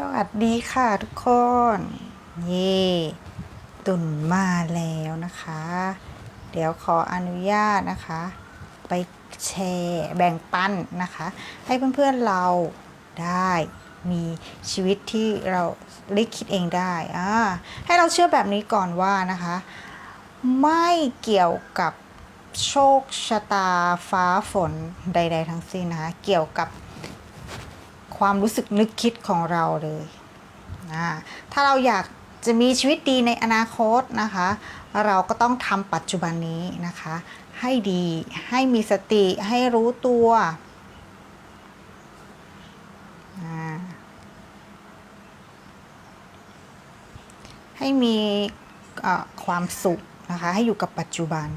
สวัสดีค่ะทุกคน เย่ตุ่นมาแล้วนะคะ เดี๋ยวขออนุญาตนะคะ ไปแชร์แบ่งปันนะคะ ให้เพื่อนๆเราได้มีชีวิตที่เราลิคิดเองได้อ่าให้เราเชื่อแบบนี้ก่อนว่านะคะ ไม่เกี่ยวกับโชคชะตาฟ้าฝนใด ๆ ทั้งสิ้นนะคะ เกี่ยวกับ ความรู้สึกนึกคิดของเราเลยนะถ้าเราอยากจะมีชีวิตดีในอนาคตนะคะ เราก็ต้องทำปัจจุบันนี้นะคะ ให้ดีให้มีสติให้รู้ตัวให้มีความสุขนะคะให้อยู่กับปัจจุบัน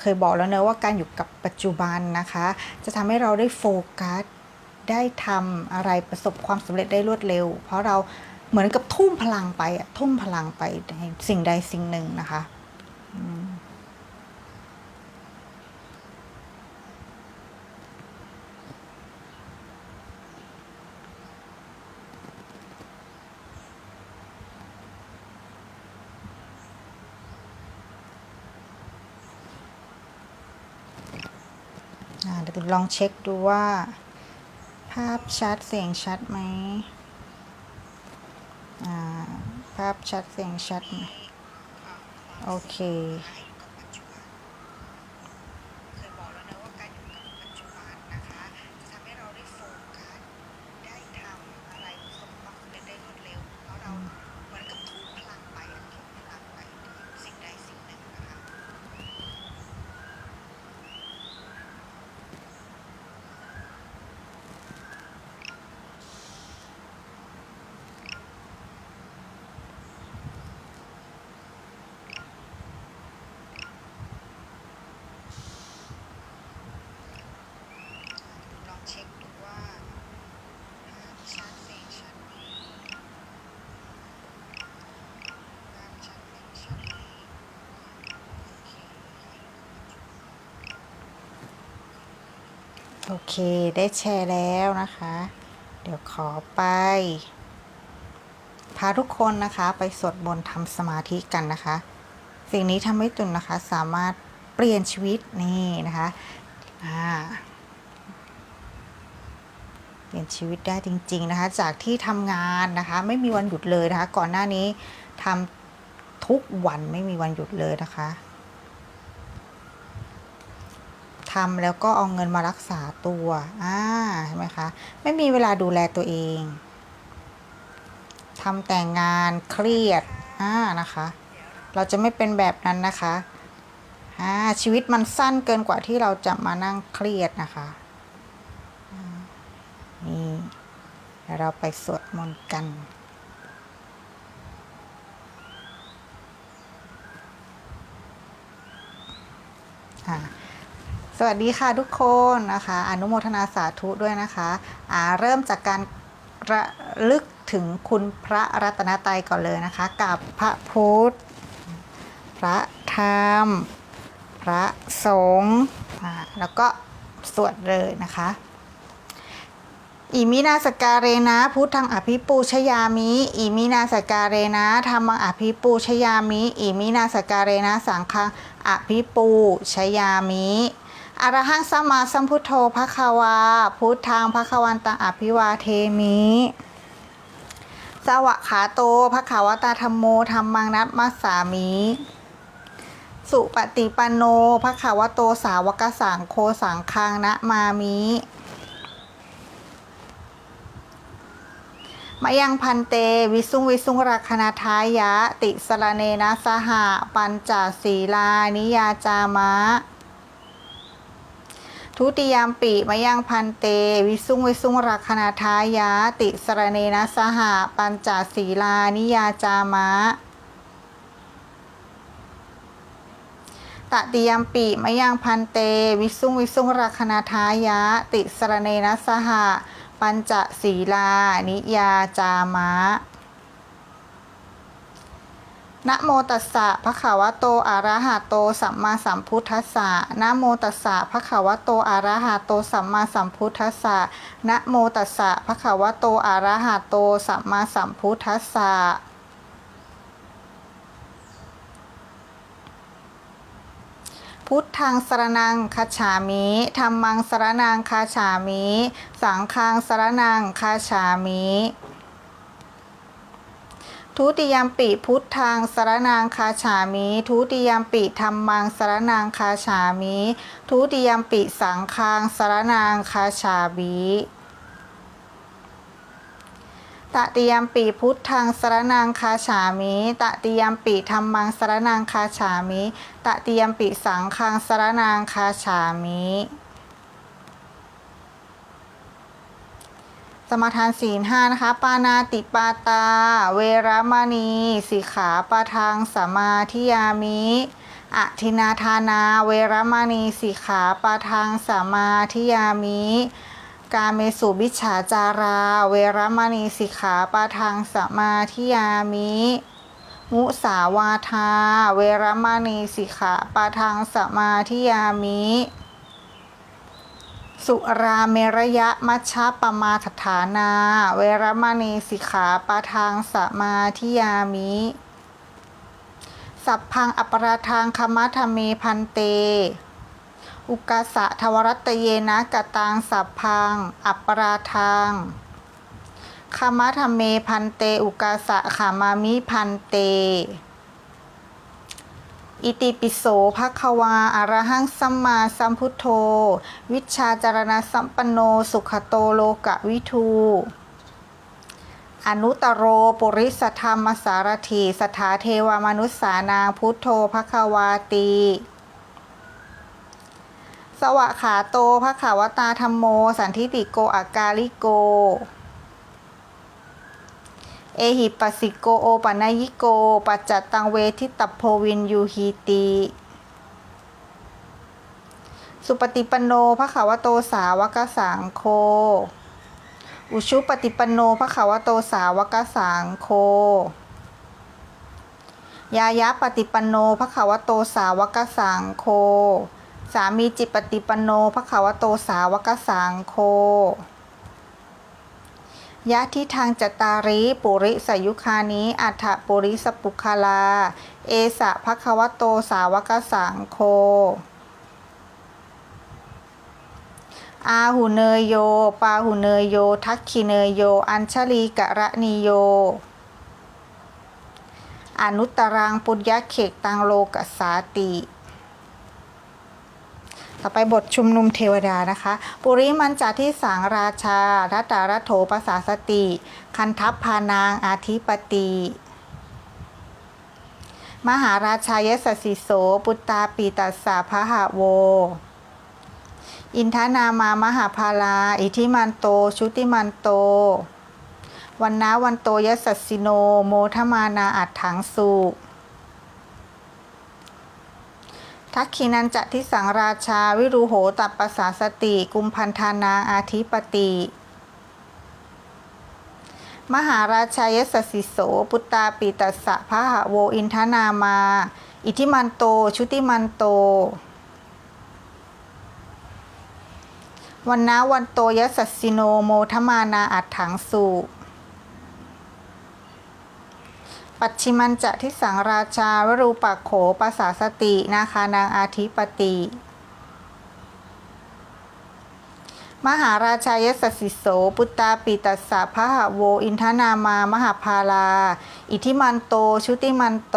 เคยบอกแล้วเนอะว่าการอยู่กับปัจจุบันนะคะ จะทำให้เราได้โฟกัส ได้ทำอะไรประสบความสำเร็จได้รวดเร็ว เพราะเราเหมือนกับทุ่มพลังไปอะทุ่มพลังไปในสิ่งใดสิ่งหนึ่งนะคะอืมอ่าเดี๋ยวลองเช็คดูว่าาพชัดเสียงชัดไหมภาพชัดเสียงชัดไหมโอเคยบอกแล้วนะว่าการอยู่กับปัจจุบันนะคะ จะทำให้เราได้โฟกัส ได้ทำอะไรประสบความสำเร็จได้รวดเร็ว เพราะเราเหมือนกับทุ่มพลังไปอะทุ่มพลังไปสิ่งใดสิ่งหนึ่งนะคะ ลองเช็คดูว่าภาพชัดเสียงชัดไหมภาพชัดเสียงชัดไหม โอเค ได้แชร์แล้วนะคะ เดี๋ยวขอไป พาทุกคนนะคะ ไปสวดมนต์ทำสมาธิกันนะคะ สิ่งนี้ทำให้ตุนนะคะ สามารถเปลี่ยนชีวิตนี่นะคะอ่าเปลี่ยนชีวิตได้จริง ๆนะคะ จากที่ทำงานนะคะ ไม่มีวันหยุดเลยนะคะ ก่อนหน้านี้ทำทุกวันไม่มีวันหยุดเลยนะคะ ทำแล้วก็เอาเงินมารักษาตัวอ่าเห็นไหมคะ ไม่มีเวลาดูแลตัวเองทำแต่งานเครียดอ่านะคะ เราจะไม่เป็นแบบนั้นนะคะอ่าชีวิตมันสั้นเกินกว่าที่เราจะมานั่งเครียดนะคะนี่เดี๋ยวเราไปสวดมนต์กันอ่า สวัสดีค่ะทุกคนนะคะ อนุโมทนาสาธุด้วยนะคะอ่าเริ่มจากการระลึกถึงคุณพระรัตนตรัยก่อนเลยนะคะ กับพระพุทธ พระธรรม พระสงฆ์แล้วก็สวดเลยนะคะอิมินาสการเรนะพุทธังอภิปูชยามิอิมินาสการเรนะธรรมังอภิปูชยามิอิมินาสการเรนะสังฆังอภิปูชยามิ อรหังสัมมาสัมพุทโธภควา พุทธังภควันตังอภิวาเทมิสวะขาโตภควตาธรรมโมธรรมังนัตมัสสามิสุปฏิปันโนภควโตสาวกสังโฆสังฆังนะมามิมายังพันเตวิสุงวิสุงรักขณทายะ ติสรเนนะสหะปัญจศีลานิยาจามะ ทุติยามปิมยังพันเต วิสุงวิสุงรักขณทายะติสรเนนะสหปัญจศีลานิยาจามะตติยามปิมยังพันเต วิสุงวิสุงรักขณทายะติสรเนนะสหปัญจศีลานิยาจามะ นะโมตัสสะภะคะวะโตอะระหะโต สัมมาสัมพุทธัสสะนะโมตัสสะภะคะวะโตอะระหะโต สัมมาสัมพุทธัสสะนะโมตัสสะภะคะวะโตอะระหะโต สัมมาสัมพุทธัสสะพุทธังสรนังคาฉามิธรรมังสรนังคาฉามิ สังฆังสรนังคาฉามิ ทุติยมปิพุทธังสารนังคาฉามิ ทุติยมปิธรรมังสารนังคาฉามิ ทุติยมปิสังฆังสารนังคาฉามิตติยมปิพุทธังสรนังคาฉามิตติยมปิธรรมังสรนังคาฉามิตติยมปิสังฆังสรนังคาฉามิ สมาทานศีลห้านะคะ ปานาติปาตา เวรมณีสิกขาปะทังสมาธิยามิอทินาทานา เวรมณีสิกขาปะทังสมาธิยามิกาเมสุบิจฉาจารา เวรมณีสิกขาปะทังสมาธิยามิมุสาวาทา เวรมณีสิกขาปะทังสมาธิยามิ สุราเมรยะมัชฌะปมาทฐานา เวรมณีสิกขาปะทังสมาธิยามิ สัพพังอปราทางคมัทเมพันเต อุกาสะทวรัตเยนะกตังสัพพังอัปปราทางคมัทเมพันเต อุกาสะขามามิพันเต อิติปิโสภควาอารหังสัมมาสัมพุทโธ วิชชาจารณสัมปันโน สุขโตโลกะวิทู อนุตโรปุริสธรรมสารถีสถาเทวมนุษสานางพุทโธภควาตี สวะขาโตภขาวตาธรรมโม สันทิติโกอากาลิโก เอหิปัสสิโกโอปัญญิโก ปัจจตังเวทิตัพโพวินยูฮีติสุปฏิปันโนภะคะวะโตสาวกสังโฆอุชุปฏิปันโนภะคะวะโตสาวกสังโฆยายะปฏิปันโนภะคะวะโตสาวกสังโฆสามีจิตปฏิปันโนภะคะวะโตสาวกสังโฆ ยะทิทางจตาริปุริสยุคานิอัฏฐปุริสปุคาลา เอสะภควโตสาวกสังโฆอาหุเนยโย ปาหุเนยโย ทักขิเนยโย อัญชลีกะระนิโย อนุตตรังปุญญเขกตังโลกัสสาติ ต่อไปบทชุมนุมเทวดานะคะ ปุริมันจาที่สังราชาทัตตารัโถปสาสติ คันทัพพานางอาธิปติ มหาราชายสสสิโส ปุตตาปีตัสสะพะหะโว อินทนามามหาภาลา อิทิมันโต ชุติมันโต วันนาวันโตยสัสสิโน โมทมานาอัดถังสุ ทักขินันจะทิสังราชาวิรุโหตับปปสาสติ กุมพันธานาอาธิปติ มหาราชายสสสิโส ปุตตาปีตัสสะพะหะโวอินทนามา อิทิมันโต ชุติมันโต วันนาวันโตยสัสสิโนโมทมานาอัดถังสุ ปัจฉิมันจะทิสังราชาวรูปักโขปสาสตินาคานางอาธิปติมหาราชายสสสิโส ปุตตาปิตัสสะพะหะโว อินทนามามหาภาลา อิทิมันโต ชุติมันโต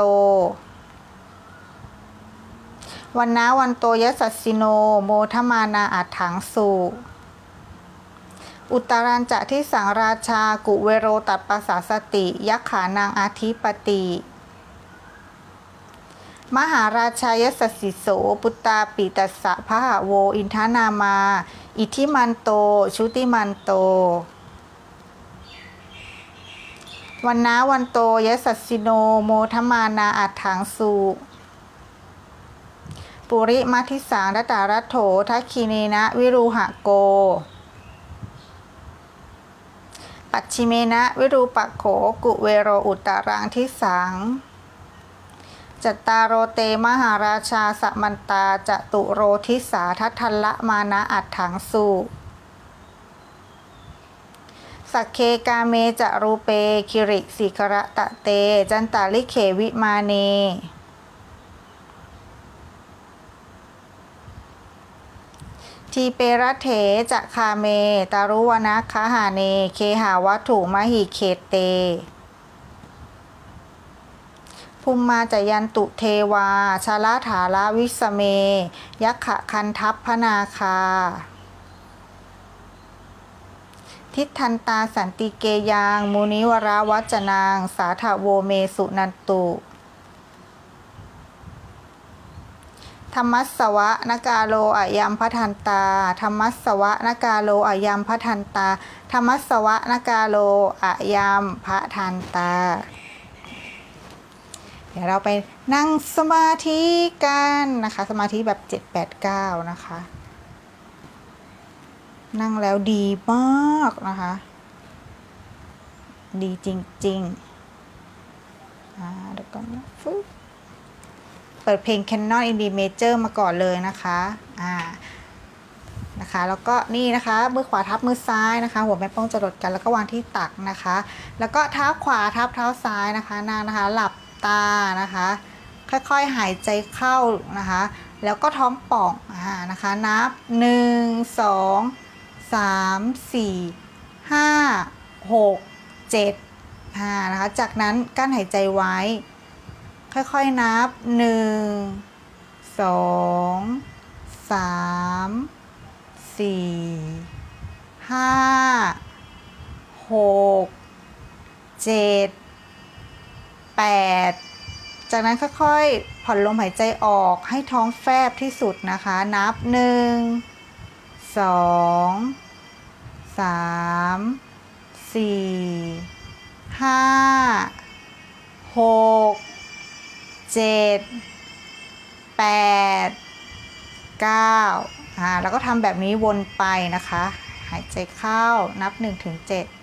วันนาวันโตยสัสสิโน โมทมานาอัดถังสุ อุตรันจะที่สังราชากุเวโรตัดปปสาสติ ยักขานางอาธิปติ มหาราชายสสสิโสปุตตาปิตัสสะพะหะโว อินทนามา อิทิมันโต ชุติมันโต วันนาวันโตยสัสสิโนโมทมานาอัดถังสุปุริมัทิสังรัตารัตโถทัคคีเนนะ วิรูหะโก ปัจฉิเมนะ วิรูปะโข กุเวโรอุตตรังทิสังจตตารโรเตมหาราชาสมันตาจตุโรทิสาทัทัลละมานะอัดถังสุสักเคกาเมจะรูเป คิริสิกระตะเต จันตาลิเขวิมาเน ทีเปรเถจะคาเม ตารุวนะคหาเน เคหาวัตถุมหิเคเตภูมิมาจยันตุเทวา ชาลาถาลาวิสเม ยักขะคันทัพพนาคา ทิฏทันตาสันติเกยังมุนิวราวัจนาง สาถาโวเมสุนันตุ ธรรมัสสวะนกาโลอายัมพทันตา ธรรมัสสวะนกาโลอายัมพทันตา ธรรมัสสวะนกาโลอายัมพทันตา เดี๋ยวเราไปนั่งสมาธิกันนะคะ สมาธิแบบ 7 8 9 นะคะ นั่งแล้วดีมากนะคะ ดีจริงๆอ่าเดี๋ยวก่อนนะฟึ๊บ เปิดเพลง Canon in D Major มาก่อนเลยนะคะอ่านะคะแล้วก็นี่นะคะมือขวาทับมือซ้ายนะคะ หัวแม่โป้งจะหลดกันแล้วก็วางที่ตักนะคะ แล้วก็เท้าขวาทับเท้าซ้ายนะคะนางนะคะ หลับตานะคะ ค่อยๆหายใจเข้านะคะ แล้วก็ท้องป่องอ่านะคะ นับ 1 2 3 4 5 6 7อ่านะคะ จากนั้นกั้นหายใจไว้ ค่อยๆนับ1 2 3 4 5 6 7 8จากนั้นค่อยๆ ผ่อนลมหายใจออกให้ท้องแฟบที่สุดนะคะ นับ 1 2 3 4 5 6 7 8 9อ่าแล้วก็ทำแบบนี้วนไปนะคะ หายใจเข้านับ1-7ถึง7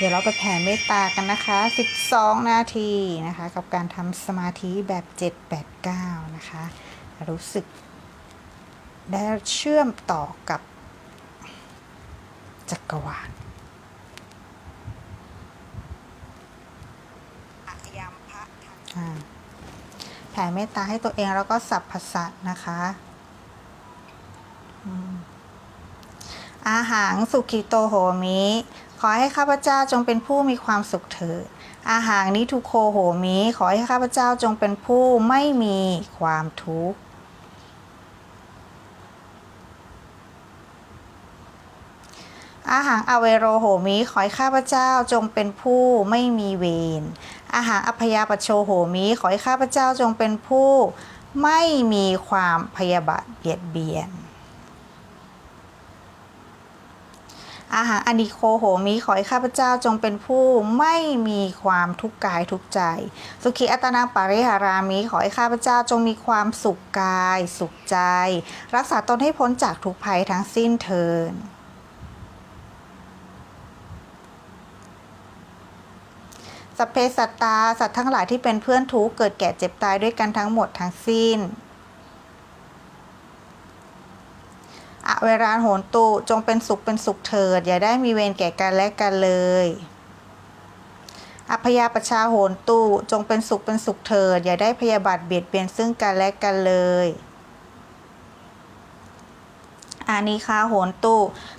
เดี๋ยวเราไปแผ่เมตตากันนะคะ 12 นาทีนะคะ กับการทำสมาธิแบบ 789 นะคะ รู้สึก ได้เชื่อมต่อกับจักรวาลแผ่เมตตาให้ตัวเองแล้วก็สัพพสัตนะคะออาหารสุขิโตโหมิ ขอให้ข้าพเจ้าจงเป็นผู้มีความสุขเถิดอาหารนิทุโคโหมิ ขอให้ข้าพเจ้าจงเป็นผู้ไม่มีความทุกข์อาหารอเวโรโหมิขอให้ข้าพเจ้าจงเป็นผู้ไม่มีเวร อาหารอพยาปโชโหมิขอให้ข้าพเจ้าจงเป็นผู้ไม่มีความพยาบาทเบียดเบียน อาหารอนิโคโหมิขอให้ข้าพเจ้าจงเป็นผู้ไม่มีความทุกข์กายทุกใจ สุขีอัตนาปาริหารามิขอให้ข้าพเจ้าจงมีความสุขกาย สุขใจ รักษาตนให้พ้นจากทุกภัยทั้งสิ้นเทินสัพเพสัตตาสัตว์ทั้งหลายที่เป็นเพื่อนทุกเกิดแก่เจ็บตายด้วยกันทั้งหมดทั้งสิ้น อเวรานโหนตุจงเป็นสุขเป็นสุขเถิด อย่าได้มีเวรแก่กันและกันเลย อัพยาปชชาโหนตุจงเป็นสุขเป็นสุขเถิด อย่าได้พยาบาทเบียดเบียนซึ่งกันและกันเลยอานิคาโหนตุ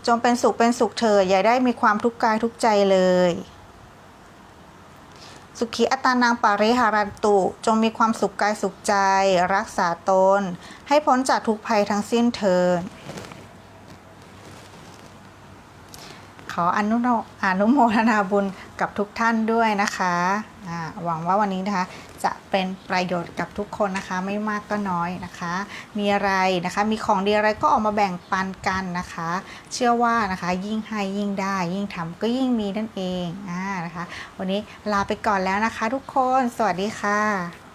จงเป็นสุขเป็นสุขเถิดอย่าได้มีความทุกข์กายทุกใจเลย สุขีอัตานังปาริหารันตุจงมีความสุขกายสุขใจ รักษาตน ให้พ้นจากทุกภัยทั้งสิ้นเทิน ขออนุโอนุโมทนาบุญกับทุกท่านด้วยนะคะหวังว่าวันนี้นะคะจะเป็นประโยชน์กับทุกคนนะคะไม่มากก็น้อยนะคะ มีอะไรนะคะมีของดีอะไรก็ออกมาแบ่งปันกันนะคะ เชื่อว่านะคะยิ่งให้ยิ่งได้ ยิ่งทำก็ยิ่งมีนั่นเองอ่านะคะ วันนี้ลาไปก่อนแล้วนะคะ ทุกคนสวัสดีค่ะ